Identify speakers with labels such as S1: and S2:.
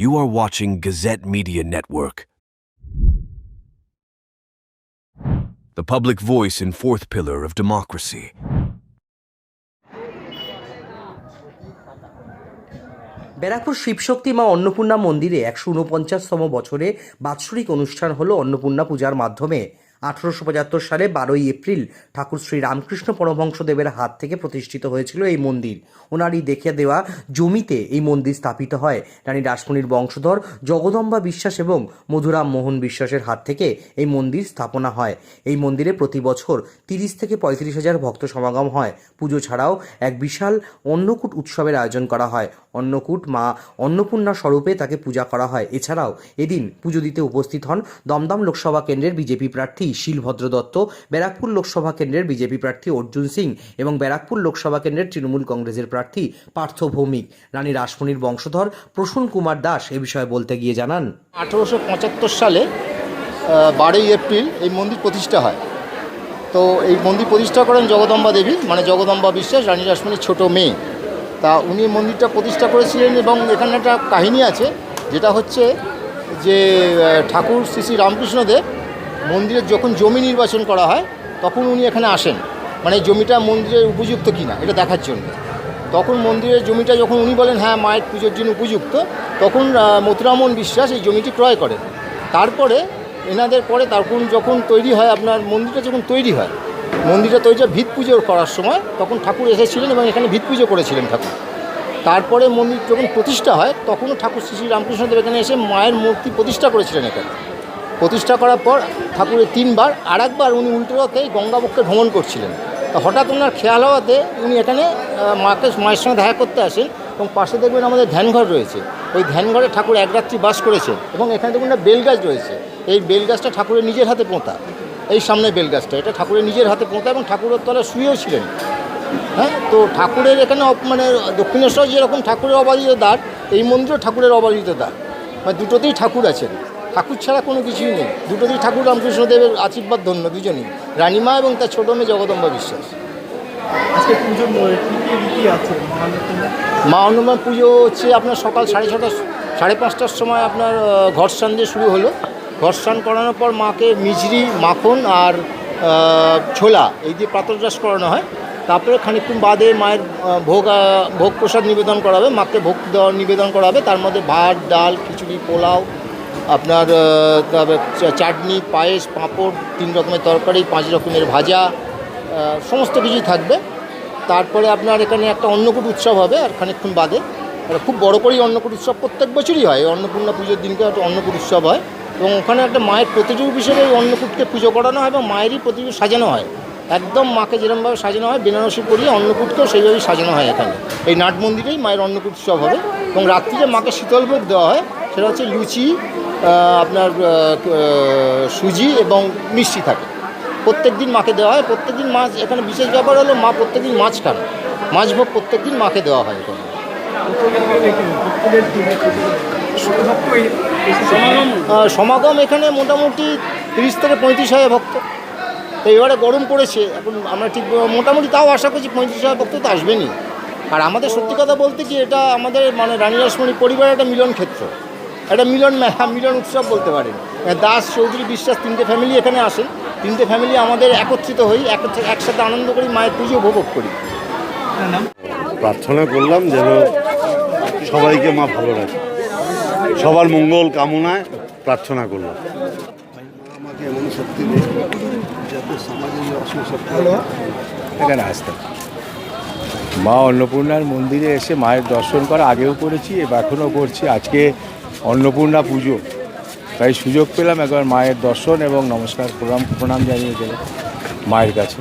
S1: You are watching Gazette Media Network. The public voice and fourth pillar of democracy.
S2: Barrackpore Shivshakti মা অন্নপূর্ণা মন্দিরে একশো উনপঞ্চাশতম বছরে বাৎসরিক অনুষ্ঠান হলো অন্নপূর্ণা পূজার মাধ্যমে আঠারোশো পঁচাত্তর সালে বারোই এপ্রিল ঠাকুর শ্রী রামকৃষ্ণ পরমহংসদেবের হাত থেকে প্রতিষ্ঠিত হয়েছিল এই মন্দির। ওনারই দেখে দেওয়া জমিতে এই মন্দির স্থাপিত হয়। রানী রাসমণির বংশধর জগদম্বা বিশ্বাস এবং মধুরাম মোহন বিশ্বাসের হাত থেকে এই মন্দির স্থাপনা হয়। এই মন্দিরে প্রতি বছর তিরিশ থেকে পঁয়ত্রিশ হাজার ভক্ত সমাগম হয়। পুজো ছাড়াও এক বিশাল অন্নকূট উৎসবের আয়োজন করা হয়। অন্নকূট মা অন্নপূর্ণা স্বরূপে তাকে পূজা করা হয়। এছাড়াও এদিন পুজো দিতে উপস্থিত হন দমদম লোকসভা কেন্দ্রের বিজেপি প্রার্থী শিলভদ্র দত্ত ব্যারাকপুর লোকসভা কেন্দ্রের বিজেপি প্রার্থী অর্জুন সিং এবং ব্যারাকপুর লোকসভা কেন্দ্রের তৃণমূল কংগ্রেসের প্রার্থী পার্থ ভৌমিক। রানী রাসমণির বংশধর প্রসূন কুমার দাস এ বিষয়ে বলতে গিয়ে জানান।
S3: আঠেরোশো পঁচাত্তর সালে বারোই এপ্রিল এই মন্দির প্রতিষ্ঠা হয়। তো এই মন্দির প্রতিষ্ঠা করেন জগদম্বা দেবী মানে জগদম্বা বিশ্বাস, রানী রাসমণির ছোটো মেয়ে। তা উনি মন্দিরটা প্রতিষ্ঠা করেছিলেন এবং এখানে একটা কাহিনী আছে, যেটা হচ্ছে যে ঠাকুর শ্রী শ্রী রামকৃষ্ণদেব মন্দিরের যখন জমি নির্বাচন করা হয় তখন উনি এখানে আসেন। মানে জমিটা মন্দিরের উপযুক্ত কিনা এটা দেখার জন্য। তখন মন্দিরের জমিটা যখন উনি বলেন হ্যাঁ মায়ের পুজোর জন্য উপযুক্ত তখন আহ, মথুরামোহন বিশ্বাস এই জমিটি ক্রয় করেন। তারপরে এনাদের পরে তখন যখন তৈরি হয় আপনার মন্দিরটা যখন তৈরি হয় মন্দিরটা তৈরি ভিত পুজো করার সময় তখন ঠাকুর এসেছিলেন এবং এখানে ভিত পুজো করেছিলেন ঠাকুর। তারপরে মন্দির যখন প্রতিষ্ঠা হয় তখনও ঠাকুর শ্রী শ্রী রামকৃষ্ণদেব এখানে এসে মায়ের মূর্তি প্রতিষ্ঠা করেছিলেন এখানে। প্রতিষ্ঠা করার পর ঠাকুরের তিনবার আর একবার উনি উল্টো রথে গঙ্গাবক্ষে ভ্রমণ করছিলেন। হঠাৎ ওনার খেয়াল হওয়াতে উনি এখানে মাকে, মায়ের সঙ্গে দেখা করতে আসেন এবং পাশে দেখবেন আমাদের ধ্যানঘর রয়েছে। ওই ধ্যানঘরে ঠাকুর এক রাত্রি বাস করেছেন এবং এখানে দেখুন একটা বেলগাছ রয়েছে। এই বেলগাছটা ঠাকুরের নিজের হাতে পোঁতা। এই সামনে বেলগাছটা, এটা ঠাকুরের নিজের হাতে পোঁতা এবং ঠাকুরের তলায় শুয়েও ছিলেন। হ্যাঁ তো ঠাকুরের এখানে মানে দক্ষিণেশ্বর যেরকম ঠাকুরের অবাধিত দ্বার, এই মন্দিরও ঠাকুরের অবাধিত দ্বার। মানে দুটোতেই ঠাকুর আছেন। ঠাকুর ছাড়া কোনো কিছুই নেই। দুটো দুটোতেই ঠাকুর রামকৃষ্ণদেবের আশীর্বাদ ধন্য দুজনেই রানীমা এবং তার ছোটো মেয়ে জগদম্বা বিশ্বাস।
S4: ম-
S3: হনুমান পুজো হচ্ছে আপনার সকাল সাড়ে ছটা সাড়ে পাঁচটার সময় আপনার ঘর স্নান দিয়ে শুরু হলো। ঘর স্নান করানোর পর মাকে মিজরি মাখন আর ছোলা এই দিয়ে প্রাতরাস করানো হয়। তারপরে খানিকক্ষণ বাদে মায়ের ভোগ ভোগ প্রসাদ নিবেদন করাবে মাকে ভোগ দেওয়া নিবেদন করাবে তার মধ্যে ভাত ডাল খিচুড়ি পোলাও আপনার চাটনি, পায়েস, পাঁপড়, তিন রকমের তরকারি, পাঁচ রকমের ভাজা সমস্ত কিছুই থাকবে। তারপরে আপনার এখানে একটা অন্নকূট উৎসব হবে আর খানিকক্ষণ বাদে। খুব বড় করেই অন্নকূট উৎসব প্রত্যেক বছরই হয়। অন্নপূর্ণা পুজোর দিনকে একটা অন্নকূট উৎসব হয়। এবং ওখানে একটা মায়ের প্রতিরূপ হিসেবে ওই অন্নকূটকে পুজো করানো হয় এবং মায়েরই প্রতিরূপ সাজানো হয়। একদম মাকে যেরকমভাবে সাজানো হয়, বেনারসি পরিয়ে অন্নকূটকেও সেইভাবেই সাজানো হয় এখানে। এই নাট মন্দিরেই মায়ের অন্নকূট উৎসব হবে। এবং রাত্রিতে মাকে শীতল ভোগ দেওয়া হয়। সেটা হচ্ছে লুচি আপনার সুজি এবং মিষ্টি থাকে। প্রত্যেক দিন মাকে দেওয়া হয়। প্রত্যেক দিন মাছ, এখানে বিশেষ ব্যাপার হলো মা প্রত্যেক দিন মাছ খান। মাছ ভোগ প্রত্যেক দিন মাকে দেওয়া হয় এখানে। সমাগম এখানে মোটামুটি তিরিশ থেকে পঁয়ত্রিশ হাজার ভক্ত। তো এবারে গরম পড়েছে। এখন আমরা ঠিক, মোটামুটি তাও আশা করছি পঁয়ত্রিশ হাজার ভক্ত তো আসবেনই। আর আমাদের সত্যি কথা বলতে কি, এটা আমাদের মানে রানী রাসমণি পরিবারের একটা মিলন ক্ষেত্র একটা মিলন মেলা মিলন উৎসব বলতে পারেন। দাস চৌধুরী বিশ্বাস তিনটে ফ্যামিলি এখানে আসেন। তিনটে ফ্যামিলি আমাদের একত্রিত হই এক- একসাথে আনন্দ করি মায়ের পুজো উপভোগ করি।
S5: প্রার্থনা করলাম যেন সবাইকে মা ভালো রাখে। সবার মঙ্গল কামনায় প্রার্থনা করলাম।
S6: আমাকে এমন শক্তি দেয় যাতে সমাজে যে অসুখ
S7: এখানে আসতাম মা অন্নপূর্ণার মন্দিরে এসে মায়ের দর্শন করা আগেও করেছি, এবং এখনও করছি। আজকে অন্নপূর্ণা পুজো। তাই সুযোগ পেলাম একবার মায়ের দর্শন এবং নমস্কার প্রণাম প্রণাম জানিয়ে গেলাম মায়ের কাছে।